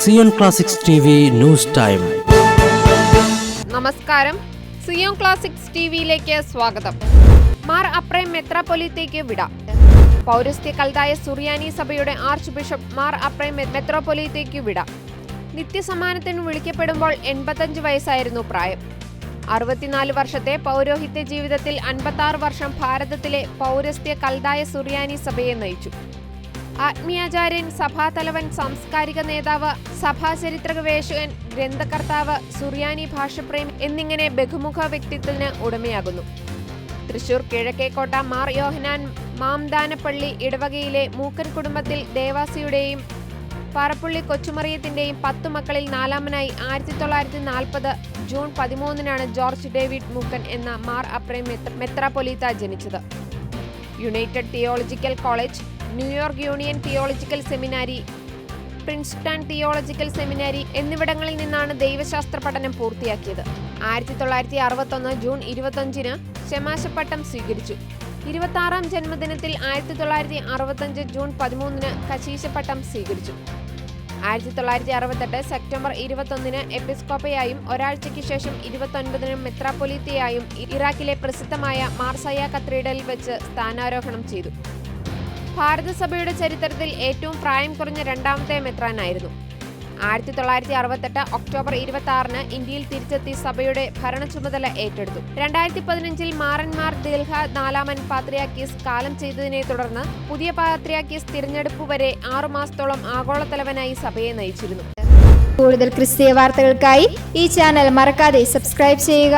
Zion classics T news time. നമസ്കാരം. Zion classics ടിവിയിലേക്ക് സ്വാഗതം. മാർ അപ്രേം മെത്രാപ്പൊലിത്തേക്ക് വിട. പൗരസ്ത്യ കൽതായ സുറിയാനി സഭയുടെ ആർച്ച് ബിഷപ്പ് മാർ അപ്രേം മെ- വിട. നിത്യസമ്മാനത്തിന് വിളിക്കപ്പെടുമ്പോൾ എൺപത്തഞ്ച് വയസ്സായിരുന്നു പ്രായം. അറുപത്തിനാല് വർഷത്തെ പൗരോഹിത്യ ജീവിതത്തിൽ അൻപത്തി വർഷം ഭാരതത്തിലെ പൗരസ്ത്യ കൽതായ സുറിയാനി സഭയെ നയിച്ചു. ആത്മീയാചാര്യൻ സഭാതലവൻ സാംസ്കാരിക നേതാവ് സഭാചരിത്ര ഗവേഷകൻ ഗ്രന്ഥകർത്താവ് സുറിയാനി ഭാഷപ്രേം എന്നിങ്ങനെ ബഹുമുഖ വ്യക്തിത്വത്തിന് ഉടമയാകുന്നു. തൃശൂർ കിഴക്കേക്കോട്ട മാർ യോഹനാൻ മാംദാനപ്പള്ളി ഇടവകയിലെ മൂക്കൻ കുടുംബത്തിൽ ദേവാസിയുടെയും പാറപ്പള്ളി കൊച്ചുമറിയത്തിന്റെയും പത്തു മക്കളിൽ നാലാമനായി ആയിരത്തി തൊള്ളായിരത്തി നാൽപ്പത് ജൂൺ പതിമൂന്നിനാണ് ജോർജ് ഡേവിഡ് മൂക്കൻ എന്ന മാർ അപ്രേം മെത്രാപൊലീത്ത ജനിച്ചത്. United Theological College New York Union Theological Seminary Princeton Theological Seminary എന്നിവിടങ്ങളിൽ നിന്നാണ് ദൈവശാസ്ത്ര പഠനം പൂർത്തിയാക്കിയത്. ആയിരത്തി തൊള്ളായിരത്തി അറുപത്തൊന്ന് ജൂൺ ഇരുപത്തഞ്ചിന് ശമാശപ്പട്ടം സ്വീകരിച്ചു. ഇരുപത്താറാം ജന്മദിനത്തിൽ ആയിരത്തി തൊള്ളായിരത്തി അറുപത്തഞ്ച് ജൂൺ പതിമൂന്നിന് കശീശപ്പട്ടം സ്വീകരിച്ചു. ആയിരത്തി തൊള്ളായിരത്തി അറുപത്തെട്ട് സെപ്റ്റംബർ ഇരുപത്തൊന്നിന് എപ്പിസ്കോപ്പയായും ഒരാഴ്ചയ്ക്ക് ശേഷം ഇരുപത്തൊൻപതിന് മെത്രാപ്പൊലീത്തയായും ഇറാഖിലെ പ്രസിദ്ധമായ മാർസയ കത്തീഡ്രലിൽ വെച്ച് സ്ഥാനാരോഹണം ചെയ്തു. ഭാരതസഭയുടെ ചരിത്രത്തിൽ ഏറ്റവും പ്രായം കുറഞ്ഞ രണ്ടാമത്തെ മെത്രാനായിരുന്നു. ആയിരത്തി തൊള്ളായിരത്തി അറുപത്തെട്ട് ഒക്ടോബർ ഇരുപത്തി ആറിന് ഇന്ത്യയിൽ തിരിച്ചെത്തി സഭയുടെ ഭരണ ചുമതല ഏറ്റെടുത്തു. രണ്ടായിരത്തി പതിനഞ്ചിൽ മാറന്മാർ ദിൽഹ നാലാമൻ പാത്രിയാക്കീസ് കാലം ചെയ്തതിനെ തുടർന്ന് പുതിയ പാത്രിയാക്കീസ് തിരഞ്ഞെടുപ്പ് വരെ ആറുമാസത്തോളം ആഗോളതലവനായി സഭയെ നയിച്ചിരുന്നു. കൂടുതൽ ക്രിസ്തീയ വാർത്തകൾക്കായി ഈ ചാനൽ മറക്കാതെ സബ്സ്ക്രൈബ് ചെയ്യുക.